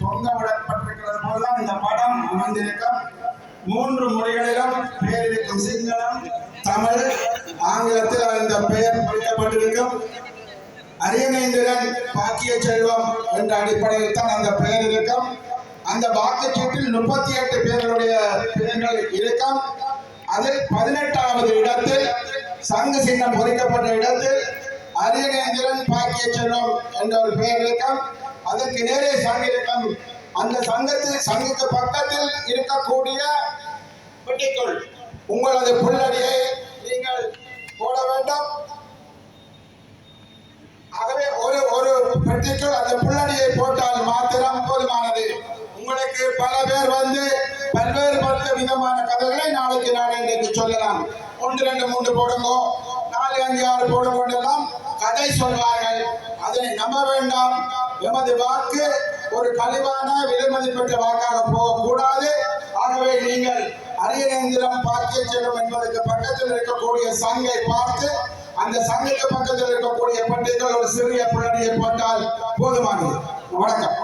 தொங்க விடப்பட்டிருக்கிறது போலதான் இந்த படம் அமைந்திருக்கும். மூன்று மொழிகளிலும் பெயரிருக்கும் சிங்களம் தமிழ் ஆங்கிலத்தில் இந்த பெயர் பொறிக்கப்பட்டிருக்கும் அரியநேந்திரன் பாக்கிய செல்வம் என்ற அடிப்படையில் தான் அந்த பெயர் இருக்கும். அந்த வாக்குச்சீட்டில் முப்பத்தி எட்டு பேர்களுடைய பெயர்கள் இருக்கும். அதில் பதினெட்டாவது இடத்தில் சங்கு சின்னம் பொறிக்கப்பட்ட இடத்தில் அரியநேந்திரன் பாக்கிய செல்வம் என்ற ஒரு பெயர் இருக்கும். அதற்கு நேரே சங்கு அந்த சங்கத்தில் சங்குக்கு பக்கத்தில் இருக்கக்கூடிய பெட்டிக்குள் உங்களது புல்லடியை நீங்கள் போட வேண்டும். ஆகவே ஒரு ஒரு பெட்டிக்குள் அந்த புல்லடியை போட்டால் மாத்திரம் போதுமானது. உங்களுக்கு பல பேர் வந்து பல்வேறு பல்வேறுபட்ட விதமான கதைகளை நாளைக்கு நாளை இன்றைக்கு சொல்லலாம். ஒன்று ரெண்டு மூன்று போடுங்கோ. நாலு அஞ்சு ஆறு போடுங்க கதை சொல்வார்கள். அதனை நம்ப வேண்டாம். எமது வாக்கு ஒரு கழிவான விலைமதிப்பற்ற வாக்காக போகக்கூடாது. ஆகவே நீங்கள் அரியநேந்திரம் பாக்கிய செல்வம் என்பதற்கு பக்கத்தில் இருக்கக்கூடிய சங்கை பார்த்து அந்த சங்கத்துக்கு பக்கத்தில் இருக்கக்கூடிய பட்டியல் ஒரு சிறிய புள்ளடியை போட்டால் போதுமானது. வணக்கம்.